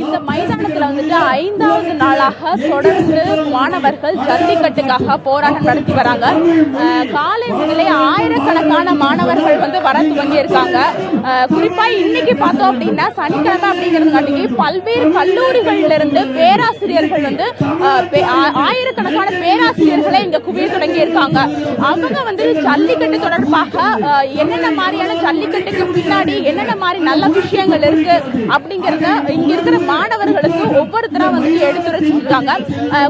you இந்த மைதானத்துல வந்துட்டு ஐந்தாவது நாளாக தொடர்ந்து மாணவர்கள் ஜல்லிக்கட்டுக்காக போராட்டம் நடத்தி வராங்க. காலை முதலே ஆயிரக்கணக்கான மாணவர்கள் வந்து வர துவங்கி இருக்காங்க குறிப்பா இன்னைக்கு பார்த்தோம் அப்படின்னா சனிக்கிழமை அப்படிங்கிறதுங்காட்டிக்கு பல்வேறு கல்லூரிகள்ல இருந்து பேராசிரியர்கள் வந்து ஆயிரக்கணக்கான பேராசிரியர்களை இங்க குவிய தொடங்கி இருக்காங்க அவங்க வந்து ஜல்லிக்கட்டு தொடர்பாக என்னென்ன மாதிரியான ஜல்லிக்கட்டுக்கு பின்னாடி என்னென்ன மாதிரி நல்ல விஷயங்கள் இருக்கு அப்படிங்கறத இங்க இருக்கிற மாணவர்களுக்கு ஒவ்வொருத்தரா வந்து எடுத்துரைச்சிருக்காங்க.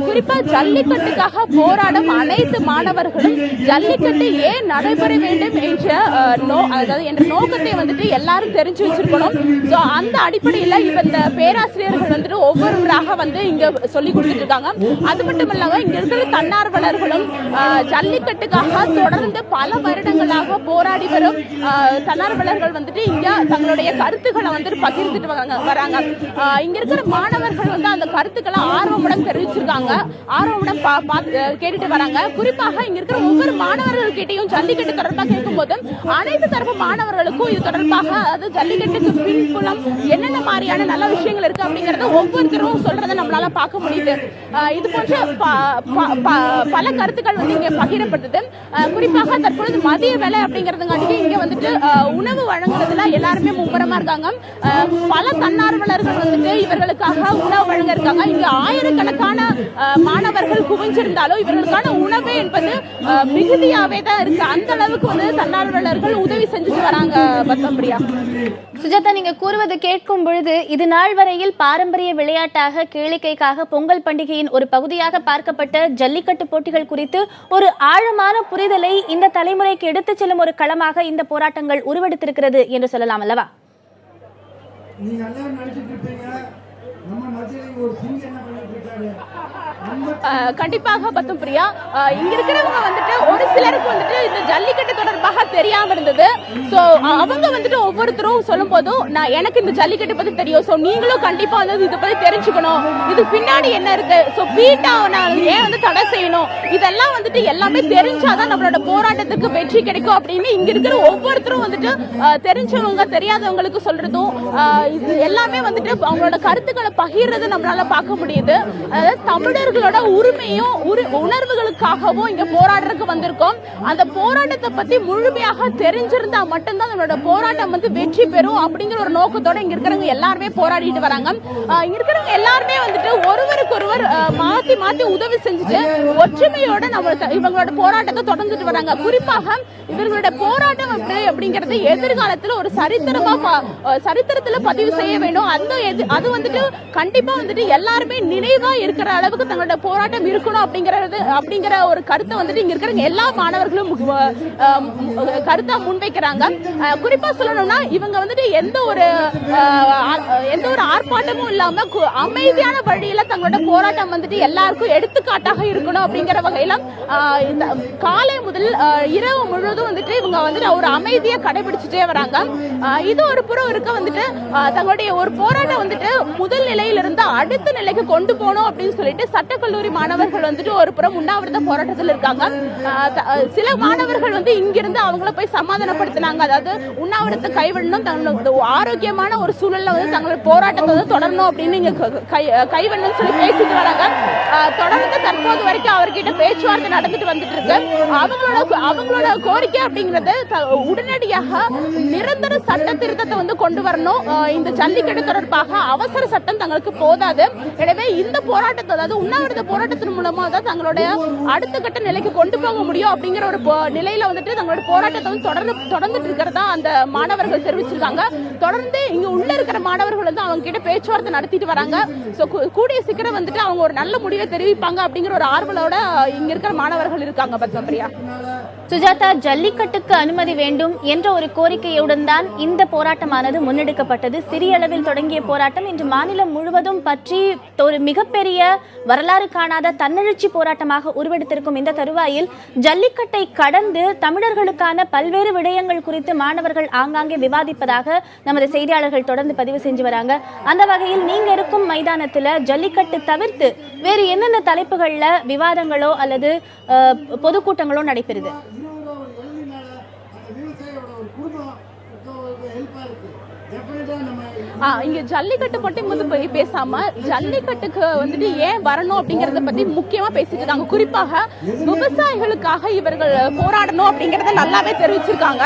குறிப்பா ஜல்லிக்கட்டுக்காக போராடும் அனைத்து மாணவர்களும் ஜல்லிக்கட்டு ஏன் நடைபெற வேண்டும் என்ற நோ- அதாவது என்ற நோக்கத்தை வந்துட்டு எல்லாரும் தெரிஞ்சு வச்சிருக்கணும். ஸோ அந்த அடிப்படையில் இப்ப இந்த பேராசிரியர்கள் வந்துட்டு ஒவ்வொருவராக வந்து இங்க சொல்லி கொடுத்துட்டு இருக்காங்க அது மட்டும் இல்லாம இங்க இருக்கிற தன்னார்வலர்களும் ஜல்லிக்கட்டுக்காக தொடர்ந்து பல வருடங்களாக போராடி வரும் தன்னார்வலர்கள் வந்துட்டு இங்க தங்களுடைய கருத்துக்களை வந்துட்டு பகிர்ந்துட்டு வராங்க வராங்க. இங்க இருக்கிற மாணவர்கள் வந்து அந்த கருத்துக்களை ஆர்வமுடன் தெரிவிச்சிருக்காங்க. ஆர்வமுடன் பா- பாத்து- கேட்டுட்டு வராங்க. குறிப்பாக இங்க இருக்கிற ஒவ்வொரு மாணவர்கள் கிட்டையும் ஜல்லிக்கட்டு தொடர்பாக கேட்கும்போது அனைத்து தரப்பு மாணவர்களுக்கும் இது தொடர்பாக அதாவது ஜல்லிக்கட்டுக்கு பின்புலம் என்னென்ன மாதிரியான நல்ல விஷயங்கள் இருக்கு அப்படிங்கறத ஒவ்வொருத்தரும் சொல்றதை நம்மளால பார்க்க முடியுது. இது போன்ற ப- ப- பல கருத்துக்கள் வந்து இங்க பகிரப்படுது குறிப்பாக தற்பொழுது மதிய வேலை அப்படிங்கறதுங்காட்டி இங்க வந்துட்டு உணவு வழங்குறதுல எல்லாருமே மும்முரமா இருக்காங்க. பல தன்னார்வலர்கள் வந்துட்டு இவர்களுக்காக உணவு வழங்க இருக்காங்க இங்க ஆயிரக்கணக்கான மாணவர்கள் குவிஞ்சிருந்தாலும் இவர்களுக்கான உணவு என்பது மிகுதியாவே தான் இருக்கு. அந்த அளவுக்கு வந்து தன்னார்வலர்கள் உதவி செஞ்சுட்டு வராங்க பத்தம்படியா சுஜாதா நீங்க கூறுவது கேட்கும் பொழுது இது நாள் வரையில் பாரம்பரிய விளையாட்டாக கேளிக்கைக்காக பொங்கல் பண்டிகையின் ஒரு பகுதியாக பார்க்கப்பட்ட ஜல்லிக்கட்டு போட்டிகள் குறித்து ஒரு ஆழமான புரிதலை இந்த தலைமுறைக்கு எடுத்துச் செல்லும் ஒரு களமாக இந்த போராட்டங்கள் உருவெடுத்திருக்கிறது என்று சொல்லலாம் அல்லவா? நீங்க எல்லாம் நினைச்சிட்டு இருப்பீங்க. கண்டிப்பாக பத்தும் பிரியா. அஹ் இங்க இருக்கிறவங்க வந்துட்டு ஒரு சிலருக்கு வந்துட்டு இந்த ஜல்லிக்கட்டு தொடர்பாக தெரியாம இருந்தது. சோ அவங்க வந்துட்டு ஒவ்வொருத்தரும் சொல்லும் போதும் நான் எனக்கு இந்த ஜல்லிக்கட்டு பத்தி தெரியும். சோ நீங்களும் கண்டிப்பா வந்து இதை பத்தி தெரிஞ்சுக்கணும். இது பின்னாடி என்ன இருக்கு? சோ பீட்டா ஏன் வந்து தடை செய்யணும்? இதெல்லாம் வந்துட்டு எல்லாமே தெரிஞ்சாதான் நம்மளோட போராட்டத்துக்கு வெற்றி கிடைக்கும். அப்படின்னு இங்க இருக்கிற ஒவ்வொருத்தரும் வந்துட்டு தெரிஞ்சவங்க தெரியாதவங்களுக்கு சொல்றதும் இது எல்லாமே வந்துட்டு அவங்களோட கருத்து கருத்துக்களை பகிர்றத நம்மளால பார்க்க முடியுது. அதாவது தமிழர்களோட உரிமையும் உணர்வுகளுக்காகவும் இங்க போராடுறதுக்கு வந்திருக்கோம். அந்த போராட்டத்தை பத்தி முழுமையாக தெரிஞ்சிருந்தா மட்டும்தான் நம்மளோட போராட்டம் வந்து வெற்றி பெறும் அப்படிங்கிற ஒரு நோக்கத்தோட இங்க இருக்கிறவங்க எல்லாருமே போராடிட்டு வராங்க. இங்க இருக்கிறவங்க எல்லாருமே வந்துட்டு ஒருவருக்கு ஒருவர் மாத்தி மாத்தி உதவி செஞ்சுட்டு ஒற்றுமையோட நம்ம இவங்களோட போராட்டத்தை தொடர்ந்துட்டு வராங்க. குறிப்பாக இவர்களோட போராட்டம் அப்படி அப்படிங்கறது எதிர்காலத்துல ஒரு சரித்திரமா சரித்திரத்துல பதிவு செய்ய வேண்டும். அந்த அது வந்துட்டு கண்டிப்பா வந்துட்டு எல்லாருமே நினைவா இருக்கிற அளவுக்கு தங்களோட போராட்டம் இருக்கணும் அப்படிங்கறது அப்படிங்கிற ஒரு கருத்தை வந்துட்டு இங்க இருக்கிற எல்லா மாணவர்களும் கருத்தா முன்வைக்கிறாங்க. குறிப்பா சொல்லணும்னா இவங்க வந்துட்டு எந்த ஒரு எந்த ஒரு ஆர்ப்பாட்டமும் இல்லாம அமைதியான வழியில தங்களோட போராட்டம் வந்துட்டு எல்லாருக்கும் எடுத்துக்காட்டாக இருக்கணும் அப்படிங்கிற வகையில காலை முதல் இரவு முழுவதும் வந்துட்டு இவங்க வந்துட்டு ஒரு அமைதியை கடைபிடிச்சிட்டே வராங்க. இது ஒரு புறம் இருக்க வந்துட்டு தங்களுடைய ஒரு போராட்டம் வந்துட்டு முதல் நிலையிலிருந்து அடுத்த நிலைக்கு கொண்டு போகணும் அப்படின்னு சொல்லிட்டு சட்டக்கல்லூரி மாணவர்கள் வந்துட்டு ஒரு புறம் உண்ணாவிரத போராட்டத்தில் இருக்காங்க. சில மாணவர்கள் வந்து இங்கிருந்து அவங்கள போய் சமாதானப்படுத்தினாங்க. அதாவது உண்ணாவிரத்தை கைவிடணும் தங்களோட ஆரோக்கியமான ஒரு சூழல்ல வந்து தங்களோட போராட்டத்தை வந்து தொடரணும் அப்படின்னு இங்க கை கைவண்ணம் சொல்லி பேசிட்டு வராங்க. தொடர்ந்து தற்போது வரைக்கும் அவர்கிட்ட பேச்சுவார்த்தை நடந்துட்டு வந்துட்டு இருக்கு. அவங்களோட அவங்களோட கோரிக்கை அப்படிங்கறது உடனடியாக நிரந்தர சட்ட திருத்தத்தை வந்து கொண்டு வரணும். இந்த ஜல்லிக்கட்டு தொடர்பாக அவசர சட்டம் தங்களுக்கு போதாது. எனவே இந்த போராட்டத்தை அதாவது உண்ணாவிரத போராட்டத்தின் மூலமா தான் தங்களுடைய அடுத்த கட்ட நிலைக்கு கொண்டு போக முடியும் அப்படிங்கிற ஒரு போ- நிலையில வந்துட்டு தங்களோட போராட்டத்தை வந்து தொடர்ந்து தொடர்ந்துட்டு இருக்கிறதா அந்த மாணவர்கள் தெரிவிச்சிருக்காங்க. தொடர்ந்து இங்க உள்ள இருக்கிற மாணவர்கள் வந்து அவங்க கிட்ட பேச்சுவார்த்தை நடத்திட்டு வராங்க. சோ கூடிய சீக்கிரம் வந்துட்டு அவங்க ஒரு நல்ல முடிவை தெரிவிப்பாங்க அப்படிங்கிற ஒரு ஆர்வலோட இங்க இருக்கிற மாணவர்கள் இருக்காங்க பத்மபிரியா. சுஜாதா ஜல்லிக்கட்டுக்கு அனுமதி வேண்டும் என்ற ஒரு கோரிக்கையுடன் தான் இந்த போராட்டமானது முன்னெடுக்கப்பட்டது. சிறிய அளவில் தொடங்கிய போராட்டம் இன்று மாநிலம் முழுவதும் பற்றி ஒரு மிகப்பெரிய வரலாறு காணாத தன்னெழுச்சி போராட்டமாக உருவெடுத்திருக்கும் இந்த தருவாயில் ஜல்லிக்கட்டை கடந்து தமிழர்களுக்கான பல்வேறு விடயங்கள் குறித்து மாணவர்கள் ஆங்காங்கே விவாதிப்பதாக நமது செய்தியாளர்கள் தொடர்ந்து பதிவு செஞ்சு வராங்க. அந்த வகையில் நீங்க இருக்கும் மைதானத்துல ஜல்லிக்கட்டு தவிர்த்து வேறு என்னென்ன தலைப்புகளில் விவாதங்களோ அல்லது பொதுக்கூட்டங்களோ நடைபெறுது இன்னொரு ஒரு எழுதினால அந்த விவசாயியோட ஒரு குடும்பம் ஹெல்ப்பா இருக்கு டெஃபினட்டா நம்ம ஆ, இங்க ஜல்லிக்கட்டு பற்றி வந்து போய் பேசாம ஜல்லிக்கட்டுக்கு வந்துட்டு ஏன் வரணும் அப்படிங்கறத பத்தி முக்கியமா பேசிட்டு இருக்காங்க. குறிப்பாக விவசாயிகளுக்காக இவர்கள் போராடணும் அப்படிங்கறத நல்லாவே தெரிவிச்சிருக்காங்க.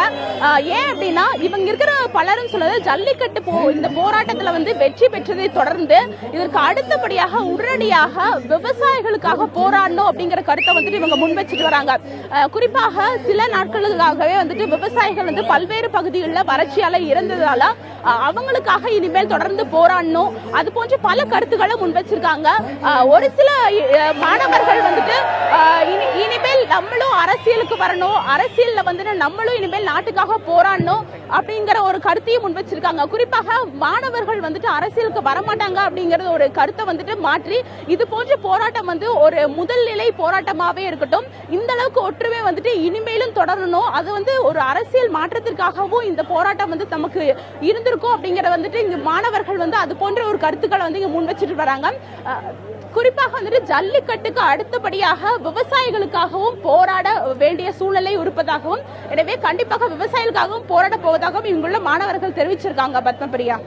ஏன் அப்படின்னா இவங்க இருக்கிற பலரும் சொல்றது ஜல்லிக்கட்டு போ இந்த போராட்டத்துல வந்து வெற்றி பெற்றதை தொடர்ந்து இதற்கு அடுத்தபடியாக உடனடியாக விவசாயிகளுக்காக போராடணும் அப்படிங்கிற கருத்தை வந்துட்டு இவங்க முன் வச்சுட்டு வராங்க. குறிப்பாக சில நாட்களுக்காகவே வந்துட்டு விவசாயிகள் வந்து பல்வேறு பகுதிகளில் வறட்சியால இறந்ததால அவங்களுக்காக இனிமேல் தொடர்ந்து போராடணும். அது போன்ற பல கருத்துக்களை முன் வச்சிருக்காங்க. ஒரு சில மாணவர்கள் வந்துட்டு இனி- இனிமேல் நம்மளும் அரசியலுக்கு வரணும். அரசியல்ல வந்துட்டு நம்மளும் இனிமேல் நாட்டுக்காக போராடணும் அப்படிங்கிற ஒரு கருத்தையும் முன் வச்சிருக்காங்க. குறிப்பாக மாணவர்கள் வந்துட்டு அரசியலுக்கு வரமாட்டாங்க அப்படிங்கறது ஒரு கருத்தை வந்துட்டு மாற்றி இது போன்ற போராட்டம் வந்து ஒரு முதல் நிலை போராட்டமாவே இருக்கட்டும். இந்த அளவுக்கு ஒற்றுமை வந்துட்டு இனிமேலும் தொடரணும். அது வந்து ஒரு அரசியல் மாற்றத்திற்காகவும் இந்த போராட்டம் வந்து நமக்கு இருந்திருக்கும் அப்படிங்கிற வந்துட்டு இங்க மாணவர்கள் வந்து அது போன்ற ஒரு கருத்துக்களை வந்து இங்க முன் வச்சுட்டு வராங்க. குறிப்பாக வந்துட்டு ஜல்லிக்கட்டுக்கு அடுத்தபடியாக விவசாயிகளுக்காகவும் போராட வேண்டிய சூழ்நிலை இருப்பதாகவும் எனவே கண்டிப்பாக விவசாயிகளுக்காகவும் போராட போவதாகவும் இங்குள்ள மாணவர்கள் தெரிவிச்சிருக்காங்க பத்மபிரியா.